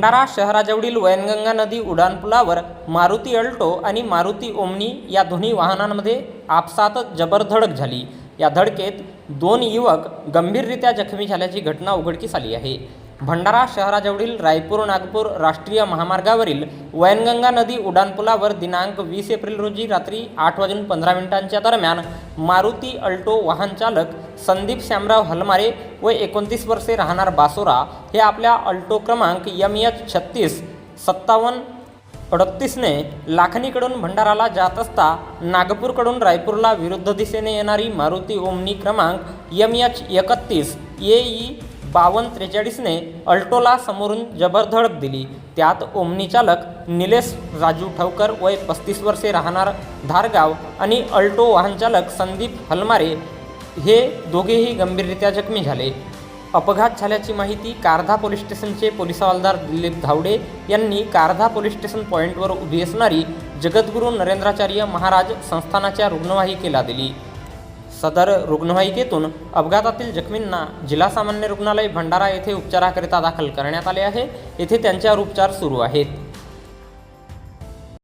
भंडारा शहराजवळील वैनगंगा नदी उड्डाणपुलावर मारुती अल्टो आणि मारुती ओमनी या दोन्ही वाहनांमध्ये आपसात जबर धडक झाली. या धडकेत दोन युवक गंभीररित्या जखमी झाल्याची घटना उघडकीस आली आहे. भंडारा शहराजवळील रायपूर नागपूर राष्ट्रीय महामार्गावरील वैनगंगा नदी उड्डाणपुलावर दिनांक वीस एप्रिल रोजी रात्री आठ वाजून पंधरा मिनिटांच्या दरम्यान मारुती अल्टो वाहन चालक संदीप श्यामराव हलमारे व एकोणतीस वर्षे राहणार बासोरा हे आपल्या अल्टो क्रमांक यम एच छत्तीस सत्तावन्न अडतीसने लाखणीकडून भंडाराला जात असता नागपूरकडून रायपूरला विरुद्ध दिशेने येणारी मारुती ओमनी क्रमांक यम एच एकतीस ए ई बावन्न त्रेचाळीसने अल्टोला समोरून जबरधडक दिली. त्यात ओमनी चालक निलेश राजू ठवकर वय पस्तीस वर्षे राहणार धारगाव आणि अल्टो वाहनचालक संदीप हलमारे हे दोघेही गंभीररित्या जखमी झाले. अपघात झाल्याची माहिती कारधा पोलीस स्टेशनचे पोलीस हवालदार दिलीप धावडे यांनी कारधा पोलीस स्टेशन पॉईंटवर उभी असणारी जगद्गुरू नरेंद्राचार्य महाराज संस्थानाच्या रुग्णवाहिकेला दिली. सदर रुग्णवाहिकेतून अपघातातील जखमींना जिल्हा सामान्य रुग्णालय भंडारा येथे उपचाराकरिता दाखल करण्यात आले आहे. येथे त्यांच्यावर उपचार सुरू आहेत.